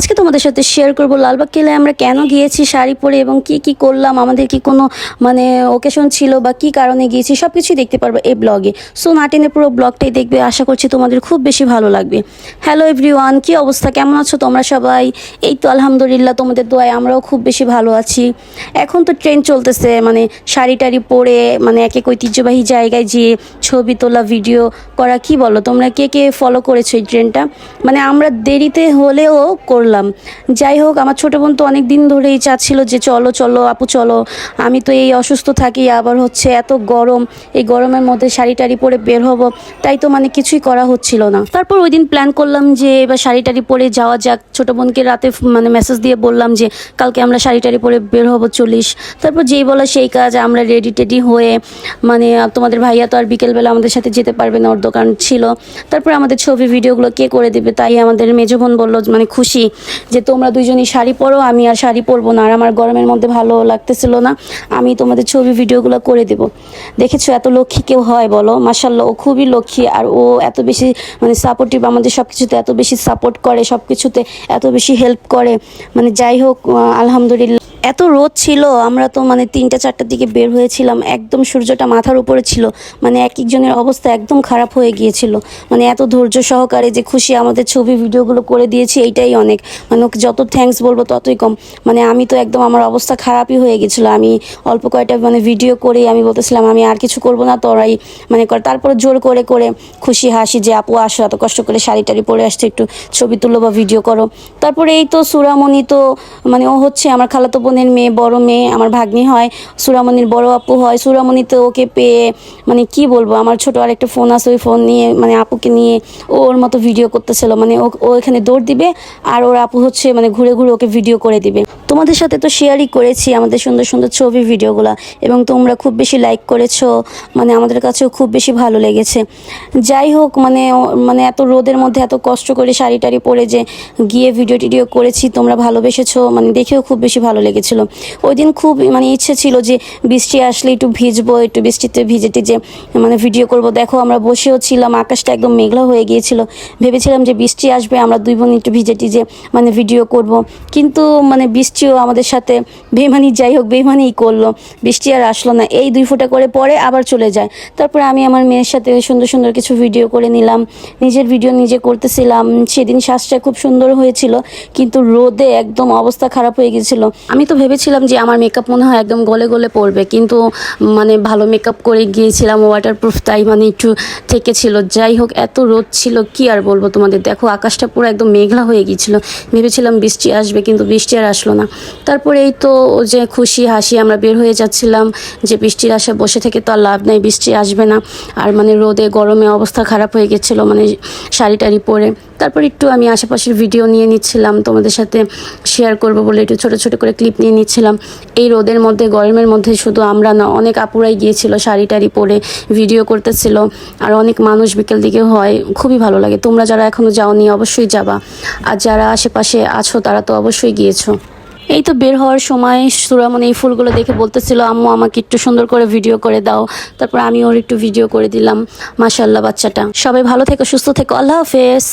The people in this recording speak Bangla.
আজকে তোমাদের সাথে শেয়ার করব। লালবাগ কেলে আমরা কেন গিয়েছি, শাড়ি পরে এবং কি কি করলাম, আমাদের কি কোনো মানে ওকেশন ছিল বা কি কারণে গিয়েছি সব কিছুই দেখতে পারবে এই ব্লগে সো নাটিনে পুরো ব্লগটাই দেখবে, আশা করছি তোমাদের খুব বেশি ভালো লাগবে। হ্যালো এভরিওয়ান কি অবস্থা? কেমন আছো তোমরা সবাই? এই তো আলহামদুলিল্লাহ, তোমাদের দোয়ায় আমরাও খুব বেশি ভালো আছি। এখন তো ট্রেন চলতেছে মানে শাড়ি টাড়ি পরে মানে এক এক ঐতিহ্যবাহী জায়গায় যেয়ে ছবি তোলা ভিডিও করা, কি বলো? তোমরা কে কে ফলো করেছ এই ট্রেনটা মানে আমরা দেরিতে হলেও করলাম। যাই হোক, আমার ছোটো বোন তো অনেক দিন ধরেই চাচ্ছিল যে চলো চলো, আপু, চলো। আমি তো এই অসুস্থ থাকি, আবার হচ্ছে এত গরম, এই গরমের মধ্যে শাড়ি টাড়ি পরে বের হব, তাই তো মানে কিছুই করা হচ্ছিল না। তারপর ওই দিন প্ল্যান করলাম যে এবার শাড়ি টাড়ি পরে যাওয়া যাক। ছোটো বোনকে রাতে মানে মেসেজ দিয়ে বললাম যে কালকে আমরা শাড়ি টাড়ি পরে বের হব চল্লিশ তারপর যেই বলা সেই কাজ, আমরা রেডি টেডি হয়ে মানে তোমাদের ভাইয়া তো আর বিকেলবেলা আমাদের সাথে যেতে পারবে না, ওর দোকান ছিল। তারপর আমাদের ছবি ভিডিওগুলো কে করে দেবে, তাই আমাদের মেজো বোন বলল মানে খুশি। যে তোমরা দুইজনই শাড়ি পরো, আমি আর শাড়ি পরবো না, আর আমার গরমের মধ্যে ভালো লাগতেছিল না, আমি তোমাদের ছবি ভিডিওগুলো করে দেবো। দেখেছ এত লক্ষ্মী কেউ হয় বলো? মাসাল্লাহ ও খুবই লক্ষ্মী, আর ও এত বেশি মানে সাপোর্টিভ আমাদের সব কিছুতে এত বেশি সাপোর্ট করে সব কিছুতে এত বেশি হেল্প করে। মানে যাই হোক আলহামদুলিল্লাহ। এত রোদ ছিল, আমরা তো মানে তিনটা, চারটার দিকে বের হয়েছিলাম, একদম সূর্যটা মাথার উপরে ছিল মানে এক একজনের অবস্থা একদম খারাপ হয়ে গিয়েছিল। মানে এত ধৈর্য সহকারে যে খুশি আমাদের ছবি, ভিডিওগুলো করে দিয়েছি, এইটাই অনেক। মানে ওকে যত থ্যাঙ্কস বলব ততই কম। মানে আমি তো একদম আমার অবস্থা খারাপই হয়ে গেছিল আমি অল্প কয়েকটা মানে ভিডিও করেই আমি বলতেছিলাম, আমি আর কিছু করব না, তোরাই মানে কর। তারপরে জোর করে করে খুশি, হাসি, যে আপু, আসো। এত কষ্ট করে শাড়ি টাড়ি পরে আসছে, একটু ছবি তুলো বা ভিডিও করো। তারপরে এই তো সুরামণি তো মানে ও হচ্ছে আমার খালাতো বোনের মেয়ে, বড় মেয়ে, আমার ভাগ্নি হয়, সুরামণির বড় আপু হয়, সুরামণি তো ওকে পেয়ে মানে কি বলব, আমার ছোট আরেকটা ফোন আছে, ওই ফোন নিয়ে মানে আপুকে নিয়ে ও ওর মতো ভিডিও করতেছিল মানে ও এখানে দৌড় দিবে আর ওর আপু হচ্ছে মানে ঘুরে ঘুরে ওকে ভিডিও করে দিবে। তোমাদের সাথে তো শেয়ারই করেছি আমাদের সুন্দর সুন্দর ছবি ভিডিওগুলো এবং তোমরা খুব বেশি লাইক করেছ মানে আমাদের কাছেও খুব বেশি ভালো লেগেছে। যাই হোক মানে মানে এত রোদের মধ্যে এত কষ্ট করে শাড়ি টাড়ি পরে যে গিয়ে ভিডিও টিডিও করেছি, তোমরা ভালোবেসেছো মানে দেখেও খুব বেশি ভালো লেগেছিল ওই দিন খুব মানে ইচ্ছে ছিল যে বৃষ্টি আসলে একটু ভিজবো, একটু বৃষ্টিতে ভিজে টিজে মানে ভিডিও করব। দেখো আমরা বসেও ছিলাম, আকাশটা একদম মেঘলা হয়ে গিয়েছিল। ভেবেছিলাম যে বৃষ্টি আসবে, আমরা দুই বোন একটু ভিজে টিজে মানে ভিডিও করব। কিন্তু মানে বৃষ্টিও আমাদের সাথে বেমানি যাই হোক বেমানিই করল। বৃষ্টি আর আসলো না। এই দুই ফোঁটা করে পরে আবার চলে যায়। তারপরে আমি আমার মেয়ের সাথে সুন্দর সুন্দর কিছু ভিডিও করে নিলাম। নিজের ভিডিও নিজে করতেছিলাম। সেদিন শ্বাসটা খুব সুন্দর হয়েছিল, কিন্তু রোদে একদম অবস্থা খারাপ হয়ে গেছিল আমি তো ভেবেছিলাম যে আমার মেকআপ মনে হয় একদম গলে গলে পড়বে, কিন্তু মানে ভালো মেকআপ করে গিয়েছিলাম ওয়াটারপ্রুফ তাই মানে একটু থেকে ছিল যাই হোক, এত রোদ ছিল, কি আর বলব তোমাদের? দেখো, আকাশটা পুরো একদম মেঘলা হয়ে গিয়েছিল। ভেবেছিলাম বৃষ্টি আসবে, কিন্তু বৃষ্টি আর আসলো না। তারপরে এই তো যে খুশি, হাসি, আমরা বের হয়ে যাচ্ছিলাম যে বৃষ্টির আশা বসে থেকে তো আর লাভ নেই, বৃষ্টি আসবে না। আর মানে রোদে, গরমে অবস্থা খারাপ হয়ে গেছিল মানে শাড়ি টাড়ি পরে। তারপর একটু আমি আশেপাশের ভিডিও নিয়ে নিচ্ছিলাম, তোমাদের সাথে শেয়ার করব বলে একটু ছোট ছোট করে ক্লিপ নিয়ে নিচ্ছিলাম। এই রোদের মধ্যে, গরমের মধ্যে শুধু আমরা না, অনেক আপুরাই গিয়েছিল শাড়ি টাড়ি পরে, ভিডিও করতেছিল। আর অনেক মানুষ বিকেল দিকে হয়, খুবই ভালো লাগে। তোমরা যারা এখনও যাওনি, অবশ্যই যাবা। আর যারা আশেপাশে আছো, তারা তো অবশ্যই গিয়েছো। এই তো বের হওয়ার সময় সুরামন এই ফুলগুলো দেখে বলতেছিল, আম্মু, আমাকে একটু সুন্দর করে ভিডিও করে দাও। তারপর আমি ওর একটু ভিডিও করে দিলাম মাশাল্লাহ বাচ্চাটা। সবাই ভালো থেকো, সুস্থ থেকো। আল্লাহ হাফেজ।